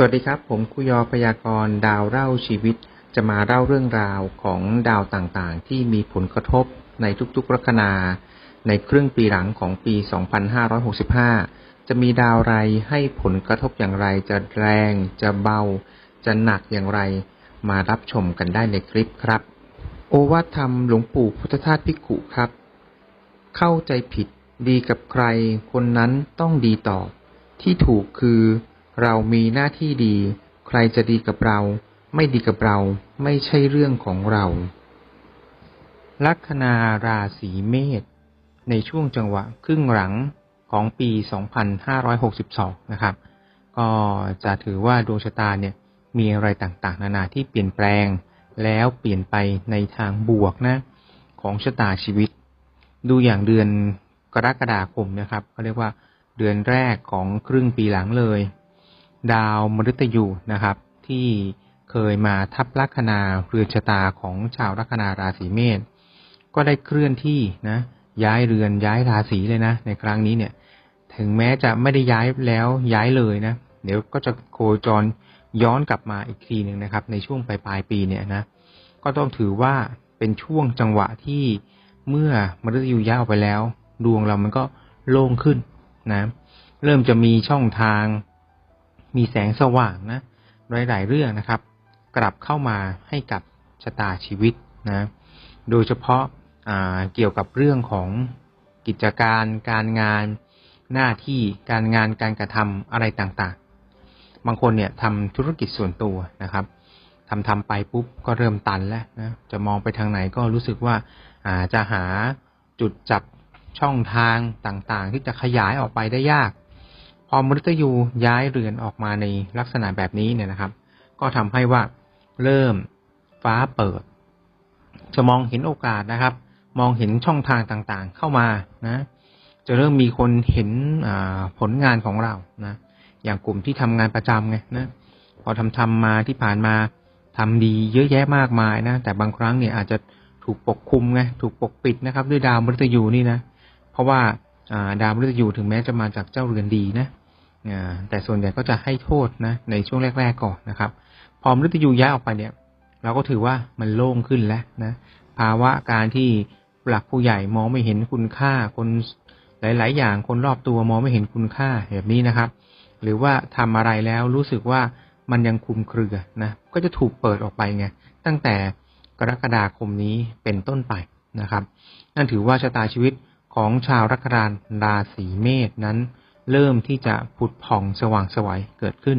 สวัสดีครับ ผมคุยอพยากรณ์ดาวเล่าชีวิต จะมาเล่าเรื่องราวของดาวต่างๆ ที่มีผลกระทบในทุกๆลัคนา ในครึ่งปีหลังของปี 2565 จะมีดาวไรให้ผลกระทบอย่างไร จะแรง จะเบา จะหนักอย่างไร มารับชมกันได้ในคลิปครับ โอวาทธรรมหลวงปู่พุทธทาสพิกุครับ เข้าใจผิดดีกับใคร คนนั้นต้องดีตอบที่ถูกคือ เรามีหน้าที่ดี ใครจะดีกับเรา ไม่ดีกับเรา ไม่ใช่เรื่องของเรา ลัคนาราศีเมษในช่วงจังหวะครึ่งหลังของปี 2562 นะครับ ก็จะถือว่าดวงชะตาเนี่ยมีอะไรต่างๆ นานาที่เปลี่ยนแปลง แล้วเปลี่ยนไปในทางบวกนะ ของชะตาชีวิต ดูอย่างเดือนกรกฎาคมนะครับเขาเรียกว่าเดือนแรกของครึ่งปีหลังเลย ดาวมฤตยูนะครับ ที่เคยมาทับลัคนาเรือนชะตาของชาวลัคนาราศีเมษก็ได้เคลื่อนที่นะย้ายเรือนย้ายราศีเลยนะ ในครั้งนี้เนี่ย ถึงแม้จะไม่ได้ย้ายแล้วย้ายเลยนะ เดี๋ยวก็จะโคจรย้อนกลับมาอีกทีหนึ่งนะครับ ในช่วงปลายปลายปีเนี่ยนะก็ต้องถือว่าเป็นช่วงจังหวะที่เมื่อมฤตยูย้ายออกไปแล้ว ดวงเรามันก็โล่งขึ้นนะ เริ่มจะมีช่องทาง มีแสงสว่างนะหลาย ๆ เรื่องนะครับ กลับเข้ามาให้กับชะตาชีวิตนะโดยเฉพาะเกี่ยวกับเรื่องของกิจการการงานหน้าที่การงานการกระทำอะไรต่างๆ บางคนเนี่ยทำธุรกิจส่วนตัวนะครับทำทำไปปุ๊บก็เริ่มตันแล้วนะจะมองไปทางไหนก็รู้สึกว่าอาจะหาจุดจับช่องทางต่างๆ ที่จะขยายออกไปได้ยาก พอมฤตยูย้ายเรือนออกมาในลักษณะแบบนี้เนี่ยนะครับ ก็ทำให้ว่าเริ่มฟ้าเปิด จะมองเห็นโอกาสนะครับ มองเห็นช่องทางต่างๆ เข้ามานะ จะเริ่มมีคนเห็นผลงานของเรานะ อย่างกลุ่มที่ทำงานประจำไงนะพอทำทำมาที่ผ่านมาทำดีเยอะแยะมากมายนะ แต่บางครั้งเนี่ยอาจจะถูกปกคุมไงถูกปกปิดนะครับ ด้วยดาวมฤตยูนี่นะ เพราะว่าดาวมฤตยูถึงแม้จะมาจากเจ้าเรือนดีนะ แต่ส่วนใหญ่ก็จะให้โทษนะในช่วงแรก ๆ ก่อนนะครับ พอมฤตยูย้ายออกไปเนี่ย เราก็ถือว่ามันโล่งขึ้นแล้วนะภาวะการที่หลักผู้ใหญ่มองไม่เห็นคุณค่าคนหลาย ๆ อย่างคนรอบตัวมองไม่เห็นคุณค่าแบบนี้นะครับ หรือว่าทำอะไรแล้วรู้สึกว่ามันยังคุมเครือนะก็จะถูกเปิดออกไปไงตั้งแต่กรกฎาคมนี้เป็นต้นไปนะครับ นั่นถือว่าชะตาชีวิตของชาวรักรานราศีเมษนั้น เริ่มที่จะผุดผ่องสว่างสวัยเกิดขึ้น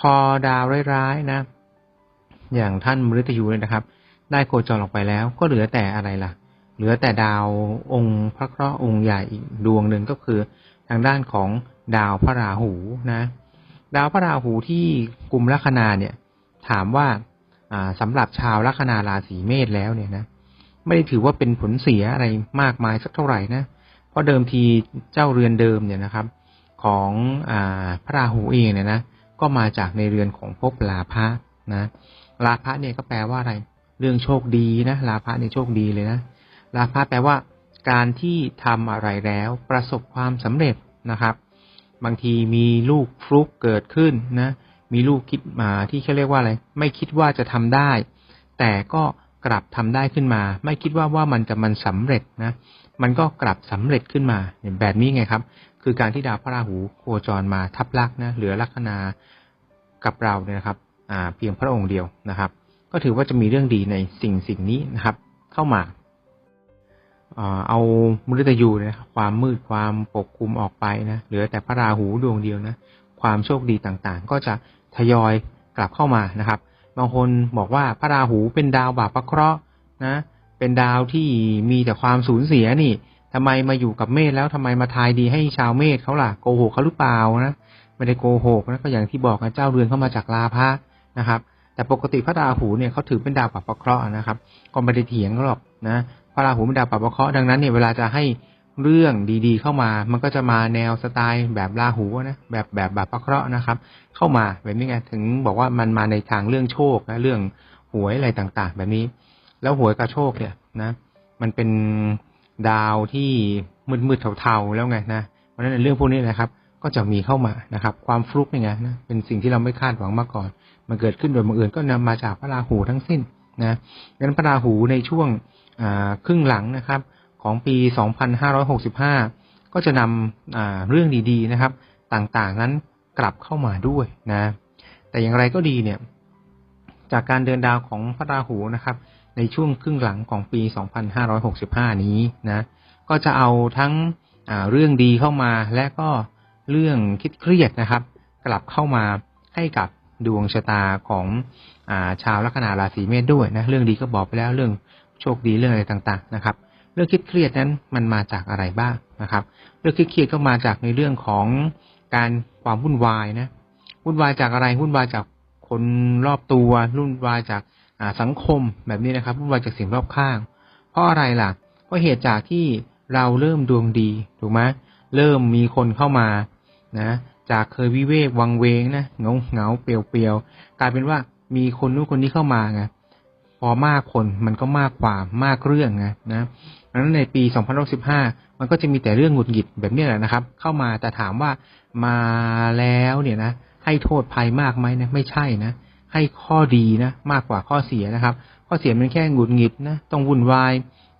พอดาวร้ายๆนะ อย่างท่านมฤตยูเลยนะครับ ได้โคจรออกไปแล้วก็เหลือแต่อะไรล่ะ เหลือแต่ดาวองค์พระเคราะห์องค์ใหญ่อีกดวงหนึ่งก็คือทางด้านของดาวพระราหูนะ ดาวพระราหูที่กลุ่มลัคนาเนี่ย ถามว่าสำหรับชาวลัคนาราศีเมษแล้วเนี่ยนะไม่ได้ถือว่าเป็นผลเสียอะไรมากมายสักเท่าไหร่นะเพราะเดิมทีเจ้าเรือนเดิมเนี่ยนะครับ ของอพระราหูเองเนี่ยนะ ก็มาจากในเรือนของภพลาภะนะลาภะเนี่ยก็แปลว่าอะไร เรื่องโชคดีนะลาภะเนี่ยโชคดีเลยนะลาภะแปลว่า การที่ทำอะไรแล้วประสบความสำเร็จนะครับ บางทีมีลูกฟลุกเกิดขึ้นนะ มีลูกคิดมาที่เขาเรียกว่าอะไร ไม่คิดว่าจะทำได้ แต่ก็กลับทำได้ขึ้นมา ไม่คิดว่าว่ามันจะมันสำเร็จนะ มันก็กลับสำเร็จขึ้นมาแบบนี้ไงครับ คือการที่ดาวพระราหูโคจรมาทับลักนะเหลือลัคนากับเราเนี่ยนะครับอ่าเพียงพระองค์เดียวนะครับ ก็ถือว่าจะมีเรื่องดีในสิ่งสิ่งนี้นะครับ เข้ามาเอามฤตยูนะความมืดความปกคลุมออกไปนะเหลือแต่พระราหูดวงเดียวนะความโชคดีต่างๆ ก็จะทยอยกลับเข้ามานะครับ บางคนบอกว่าพระราหูเป็นดาวบาปเคราะห์นะ เป็นดาวที่มีแต่ความสูญเสียนี่ทำไมมาอยู่กับเมษแล้วทำไมมาทายดีให้ชาวเมษเขาล่ะโกหกเขาหรือเปล่านะไม่ได้โกหกนะก็อย่างที่บอกนะเจ้าเรือนเข้ามาจากลาภะนะครับ แต่ปกติพระราหูเนี่ยเขาถือเป็นดาวปั๊บาปเคราะห์นะครับ ก็ไม่ได้เถียงหรอกนะพระราหูเป็นดาวปรับเคราะห์ดังนั้นเนี่ยเวลาจะให้เรื่องดีๆ เข้ามา มันก็จะมาแนวสไตล์แบบราหูนะ แบบแบบแบบประเคราะห์นะครับ เข้ามาแบบนี้ไง ถึงบอกว่ามันมาในทางเรื่องโชคนะ เรื่องหวยอะไรต่างๆ แบบนี้ แล้วหวยกับโชคเนี่ยนะ มันเป็นดาวที่มืดๆเทาๆแล้วไงนะเพราะฉะนั้นเรื่องพวกนี้นะครับ ก็จะมีเข้ามานะครับ ความฟลุกนี่ยนะเป็นสิ่งที่เราไม่คาดหวังมาก่อน มันเกิดขึ้นโดยบังเอิญก็นำมาจากพระราหูทั้งสิ้นนะดังนั้นพระราหูในช่วงครึ่งหลังนะครับ ของปี 2565 ก็จะนำเรื่องดีๆนะครับ ต่างๆนั้นกลับเข้ามาด้วยนะ แต่อย่างไรก็ดีเนี่ย จากการเดินดาวของพระราหูนะครับ ในช่วงครึ่งหลังของปี 2565 นี้นะ ก็จะเอาทั้งเรื่องดีเข้ามาและก็เรื่องคิดเครียดนะครับ กลับเข้ามาให้กับดวงชะตาของอชาวลัคนาราศีเมษด้วยนะเรื่องดีก็บอกไปแล้วเรื่องโชคดีเรื่องอะไรต่างๆนะครับ เรื่องคิดเครียดนั้นมันมาจากอะไรบ้างนะครับ เรื่องคิดเครียดก็มาจากในเรื่องของการความวุ่นวายนะวุ่นวายจากอะไรวุ่นวายจากคนรอบตัววุ่นวายจาก สังคมแบบนี้นะครับวุ่นวายจากสิ่งรอบข้าง เพราะอะไรล่ะเพราะเหตุจากที่เราเริ่มดวงดีถูกไหมเริ่มมีคนเข้ามานะจากเคยวิเวกวังเวงนะเงาเงาเปลียวเปลียวกลายเป็นว่ามีคนนู้นคนนี้เข้ามาไงพอมากคนมันก็มากความมากเรื่องไงนะดังนั้นในปี2065มันก็จะมีแต่เรื่องหงุดหงิดแบบนี้แหละนะครับ เข้ามาแต่ถามว่ามาแล้วเนี่ยนะให้โทษภัยมากไหมนะไม่ใช่นะ ให้ข้อดีนะมากกว่าข้อเสียนะครับ ข้อเสียมันแค่หงุดหงิดนะต้องวุ่นวาย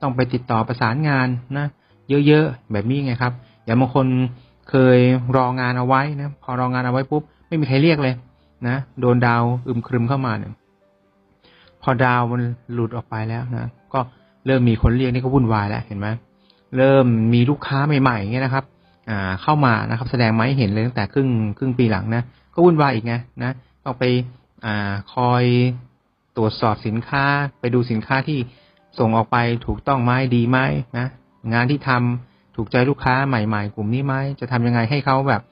ต้องไปติดต่อประสานงานนะเยอะๆแบบนี้ไงครับ อย่างบางคนเคยรองานเอาไว้นะพอรองานเอาไว้ปุ๊บไม่มีใครเรียกเลยนะโดนดาวอึมครึมเข้ามาเนี่ยพอดาวมันหลุดออกไปแล้วนะก็เริ่มมีคนเรียกนี่ก็วุ่นวายแล้วเห็นไหมเริ่มมีลูกค้าใหม่ๆเงี้ยนะครับ อ่าเข้ามานะครับ แสดงไม้เห็นเลยตั้งแต่ครึ่งครึ่งปีหลังนะก็วุ่นวายอีกไงนะต้องไป อ่าคอยตรวจสอบสินค้า ไปดูสินค้าที่ส่งออกไปถูกต้องไหมดีไหมนะงานที่ทำถูกใจลูกค้าใหม่ ๆ กลุ่มนี้ไหมจะทำยังไงให้เขาแบบ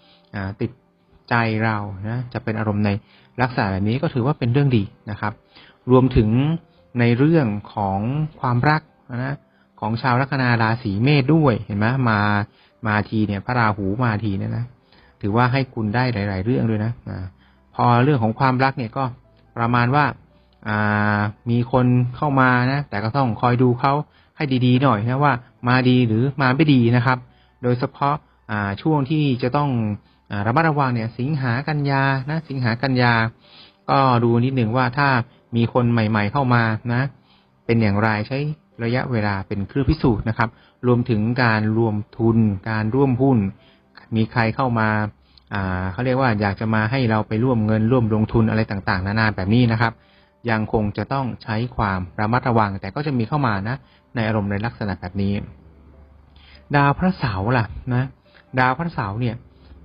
ติดใจเรานะจะเป็นอารมณ์ในลักษณะแบบนี้ก็ถือว่าเป็นเรื่องดีนะครับ รวมถึงในเรื่องของความรักนะของชาวลัคนาราศีเมษด้วยเห็นไหมมามาทีเนี่ย พระราหูมาทีเนี่ยนะถือว่าให้คุณได้หลาย ๆ เรื่องด้วยนะ อเรื่องของความรักเนี่ยก็ประมาณว่ามีคนเข้ามานะ แต่ก็ต้องคอยดูเขาให้ดีๆหน่อยนะว่ามาดีหรือมาไม่ดีนะครับ โดยเฉพาะช่วงที่จะต้องอระมัดระวังเนี่ย สิงหากันยานะ สิงหากันยา ก็ดูนิดหนึ่งว่าถ้ามีคนใหม่ ๆเข้ามานะ เป็นอย่างไรใช้ระยะเวลาเป็นเครื่องพิสูจน์นะครับ รวมถึงการรวมทุน การร่วมหุ้น มีใครเข้ามา อ่าเขาเรียกว่าอยากจะมาให้เราไปร่วมเงินร่วมลงทุนอะไรต่างๆ นานาแบบนี้นะครับ ยังคงจะต้องใช้ความระมัดระวัง แต่ก็จะมีเข้ามานะ ในอารมณ์ในลักษณะแบบนี้ ดาวพระเสาร์ล่ะนะ ดาวพระเสาร์เนี่ย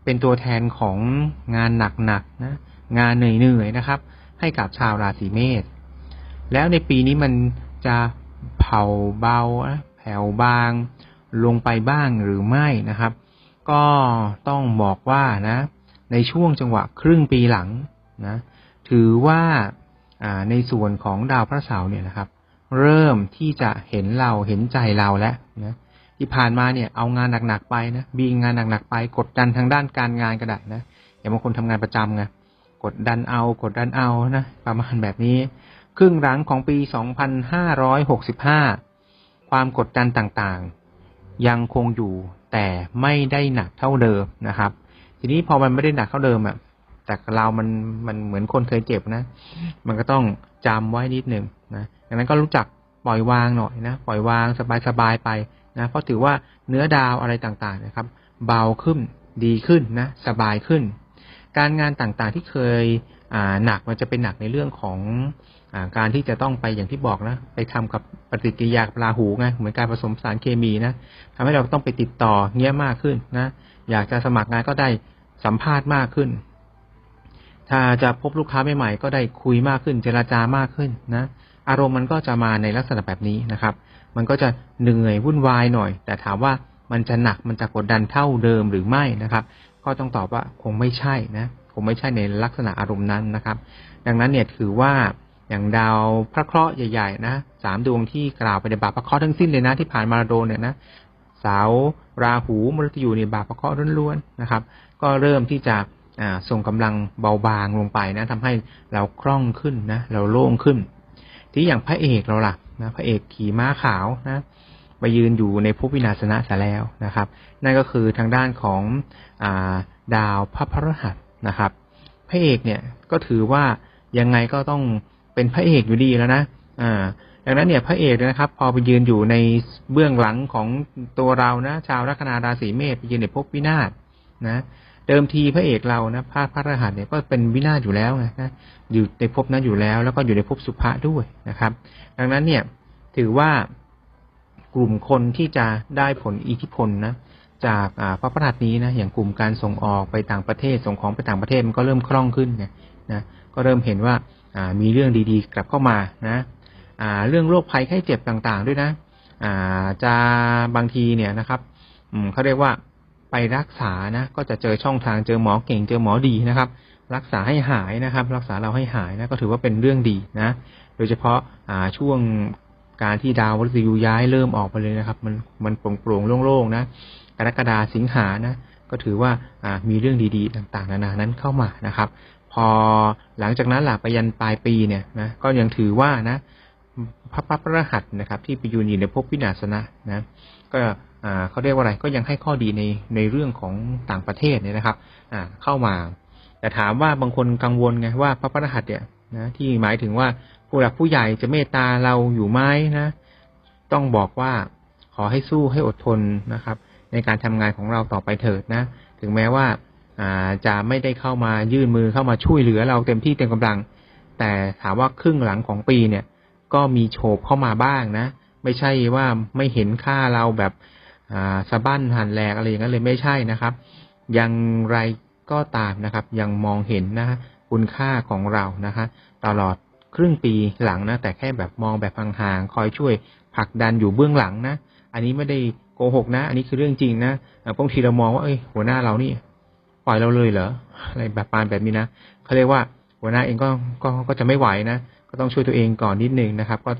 เป็นตัวแทนของงานหนักๆนะ งานเหนื่อยๆนะครับ ให้กับชาวราศีเมษแล้วในปีนี้มันจะเผาเบาแผ่วบาง ลงไปบ้างหรือไม่นะครับ ก็ต้องบอกว่านะ ในช่วงจังหวะครึ่งปีหลังนะ ถือว่าในส่วนของดาวพระเสาร์เนี่ยนะครับ เริ่มที่จะเห็นเราเห็นใจเราแล้วนะที่ผ่านมาเนี่ยเอางานหนักๆไปนะบีงานหนักๆไป กดดันทางด้านการงานก็ได้นะอย่างบางคนทำงานประจำไงกดดันเอา กดดันเอานะประมาณแบบนี้ ครึ่งหลังของปี 2565 ความกดดันต่างๆ ยังคงอยู่ แต่ไม่ได้หนักเท่าเดิมนะครับ ทีนี้พอมันไม่ได้หนักเท่าเดิมอะแต่เรามันมันเหมือนคนเคยเจ็บนะ มันก็ต้องจำไว้นิดหนึ่งนะดังนั้นก็รู้จักปล่อยวางหน่อยนะปล่อยวางสบายๆไปนะเพราะถือว่าเนื้อดาวอะไรต่างๆนะครับ เบาขึ้นดีขึ้นนะ สบายขึ้น การงานต่างๆที่เคยหนักมันจะเป็นหนักในเรื่องของอการที่จะต้องไปอย่างที่บอกนะไปทำกับปฏิกิริยาปลาหูไงเหมือนการผสมสารเคมีนะทำให้เราต้องไปติดต่อเงี้ยมากขึ้นนะ อยากจะสมัครงานก็ได้สัมภาษณ์มากขึ้น ถ้าจะพบลูกค้าใหม่ๆก็ได้คุยมากขึ้น เจราจามากขึ้นนะ อารมณ์มันก็จะมาในลักษณะแบบนี้นะครับ มันก็จะเหนื่อยวุ่นวายหน่อย แต่ถามว่ามันจะหนักมันจะกดดันเท่าเดิมหรือไม่นะครับ ก็ต้องตอบว่าคงไม่ใช่นะคงไม่ใช่ในลักษณะอารมณ์นั้นนะครับ ดังนั้นเนี่ยถือว่าอย่างดาวพระเคราะห์ใหญ่ๆนะสามดวงที่กล่าวไปในบาปพระเคราะห์ทั้งสิ้นเลยนะที่ผ่านมาโดนเนี่ยนะสาวราหูมฤตยูในบาปพระเคราะห์ล้วนๆนะครับ ก็เริ่มที่จะส่งกำลังเบาบางลงไปนะทำให้เราคล่องขึ้นนะเราโล่งขึ้น ที่อย่างพระเอกเราล่ะนะพระเอกขี่ม้าขาวนะ ไปยืนอยู่ในภพวินาศนะซะแล้วนะครับ นั่นก็คือทางด้านของอดาวพระพฤหัสนะครับ พระเอกเนี่ยก็ถือว่ายังไงก็ต้องเป็นพระเอกอยู่ดีแล้วนะอ่าดังนั้นเนี่ยพระเอกนยนะครับ พอไปยืนอยู่ในเบื้องหลังของตัวเรานะชาวลัคนาราศีเมษไปยืนในภพวินาศนะเดิมทีพระเอกเรานะพระพระรหัสเนี่ยก็เป็นวินาศอยู่แล้วไงนะอยู่ในภพนั้นอยู่แล้ว แล้วก็อยู่ในภพสุภะด้วยนะครับ ดังนั้นเนี่ยถือว่า กลุ่มคนที่จะได้ผลอิทธิพลนะจากพระประหัสนี้นะอย่างกลุ่มการส่งออกไปต่างประเทศส่งของไปต่างประเทศมันก็เริ่มคล่องขึ้นไงนะก็เริ่มเห็นว่ามีเรื่องดีๆ กลับเข้ามานะาเรื่องโรคภัยไข้เจ็บต่างๆ ด้วยนะาจะบางทีเนี่ยนะครับเขาเรียกว่าไปรักษานะก็จะเจอช่องทางเจอหมอเก่งเจอหมอดีนะครับ รักษาให้หายนะครับ รักษาเราให้หายนะก็ถือว่าเป็นเรื่องดีนะ โดยเฉพาะาช่วง การที่ดาววัตยูย้ายเริ่มออกไปเลยนะครับ มันมันโปร่งๆโล่งๆนะกรกฎาสิงหานะก็ถือว่าอ่ามีเรื่องดีๆ ต่างๆ นานานั้นเข้ามานะครับ พอหลังจากนั้นหลัไปยันปลายปีเนี่ยนะก็ยังถือว่านะพระพัพระหัสนะครับ ที่ไปยืนอยู่ในภพวินาศนะนะก็อ่าเขาเรียกว่าอะไรก็ยังให้ข้อดีในในเรื่องของต่างประเทศเนี่ยนะครับอ่าเข้ามา แต่ถามว่าบางคนกังวลไงว่าพระพระหัสเนี่ยนะที่หมายถึงว่า ผู้หลักผู้ใหญ่จะเมตตาเราอยู่ไหมนะ ต้องบอกว่าขอให้สู้ให้อดทนนะครับ ในการทำงานของเราต่อไปเถิดนะ ถึงแม้ว่าจะไม่ได้เข้ามายื่นมือเข้ามาช่วยเหลือเราเต็มที่เต็มกำลัง แต่ถามว่าครึ่งหลังของปีเนี่ย ก็มีโฉบเข้ามาบ้างนะ ไม่ใช่ว่าไม่เห็นค่าเราแบบสะบั้นหันแหลกอะไรอย่างนั้นเลยไม่ใช่นะครับ ยังไรก็ตามนะครับ ยังมองเห็นนะคุณค่าของเรานะคะตลอด ครึ่งปีหลังนะ แต่แค่แบบมองแบบห่างๆคอยช่วยผลักดันอยู่เบื้องหลังนะ อันนี้ไม่ได้โกหกนะ อันนี้คือเรื่องจริงนะบางทีเรามองว่าเอ้ยหัวหน้าเรานี่ปล่อยเราเลยเหรออะไรแบบปานแบบนี้นะเขาเรียกว่าหัวหน้าเองก็ก็ก็จะไม่ไหวนะก็ต้องช่วยตัวเองก่อนนิดนึงนะครับ ก็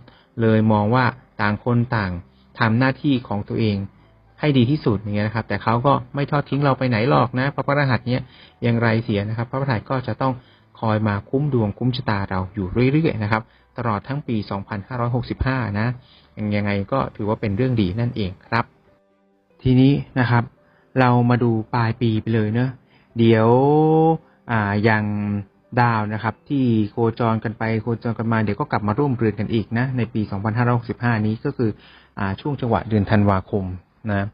เลยมองว่าต่างคนต่างทำหน้าที่ของตัวเองให้ดีที่สุดอย่างเงี้ยนะครับ แต่เขาก็ไม่ทอดทิ้งเราไปไหนหรอกนะพระพระรหัสเนี้ยอย่างไรเสียนะครับ พระพระรหัสก็จะต้อง คอยมาคุ้มดวงคุ้มชะตาเราอยู่เรื่อยๆนะครับ ตลอดทั้งปี 2565 นะยังไงก็ถือว่าเป็นเรื่องดีนั่นเองครับ ทีนี้นะครับ เรามาดูปลายปีไปเลยเนอะเดี๋ยวอ่าอย่างดาวนะครับ ที่โคจรกันไปโคจรกันมาเดี๋ยวก็กลับมาร่วมเรือนกันอีกนะในปี 2565 นี้ก็คืออ่าช่วงจังหวะเดือนธันวาคมนะ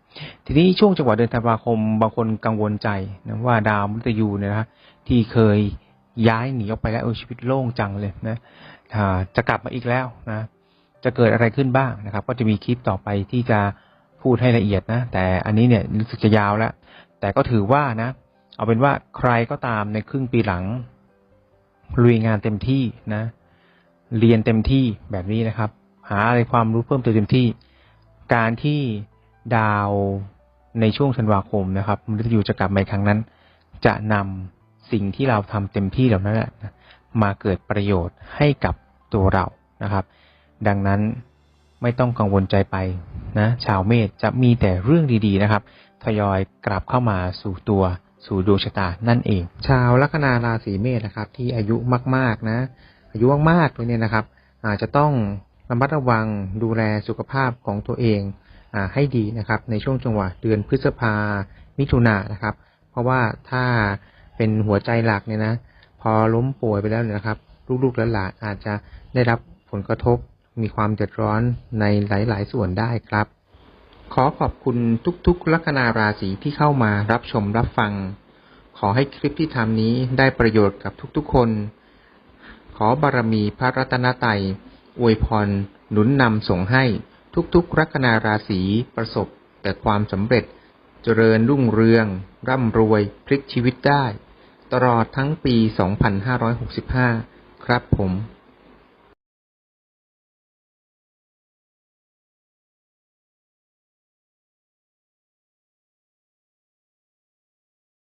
ทีนี้ช่วงจังหวะเดือนธันวาคมบางคนกังวลใจนะว่าดาวมฤตยูเนี่ยนะที่เคย ย้ายหนีออกไปแล้วเออชีวิตโล่งจังเลยนะจะกลับมาอีกแล้วนะจะเกิดอะไรขึ้นบ้างนะครับ ก็จะมีคลิปต่อไปที่จะพูดให้ละเอียดนะ แต่อันนี้เนี่ยรู้สึกจะยาวแล้ว แต่ก็ถือว่านะ เอาเป็นว่าใครก็ตามในครึ่งปีหลังลุยงานเต็มที่นะ เรียนเต็มที่แบบนี้นะครับ หาอะไรความรู้เพิ่มเติมเต็มที่ การที่ดาวในช่วงธันวาคมนะครับมฤตยูจะกลับมาอีกครั้งนั้น จะนำ สิ่งที่เราทำเต็มที่เหล่านั้นแหละมาเกิดประโยชน์ให้กับตัวเรานะครับ ดังนั้นไม่ต้องกังวลใจไปนะ ชาวเมษจะมีแต่เรื่องดีๆนะครับ ทยอยกลับเข้ามาสู่ตัวสู่ดวงชะตานั่นเอง ชาวลัคนาราศีเมษนะครับ ที่อายุมากๆนะ อายุมากๆตัวเนี้ยนะครับ อาจจะต้องระมัดระวังดูแลสุขภาพของตัวเองอให้ดีนะครับ ในช่วงจังหวะเดือนพฤษภามิถุนายนะครับ เพราะว่าถ้า เป็นหัวใจหลักเนี่ยนะ พอล้มป่วยไปแล้วเนี่ยนะครับ ลูกๆและหลานอาจจะได้รับผลกระทบมีความเดือดร้อนในหลาย ๆ ส่วนได้ครับ ขอขอบคุณทุกๆ ลัคนาราศีที่เข้ามารับชมรับฟัง ขอให้คลิปที่ทำนี้ได้ประโยชน์กับทุกๆ คน ขอบารมีพระรัตนตรัยอวยพรหนุนนำส่งให้ทุกๆ ลัคนาราศีประสบแต่ความสำเร็จ เจริญรุ่งเรือง ร่ำรวย พลิกชีวิตได้ ตลอดทั้งปี 2565 ครับผม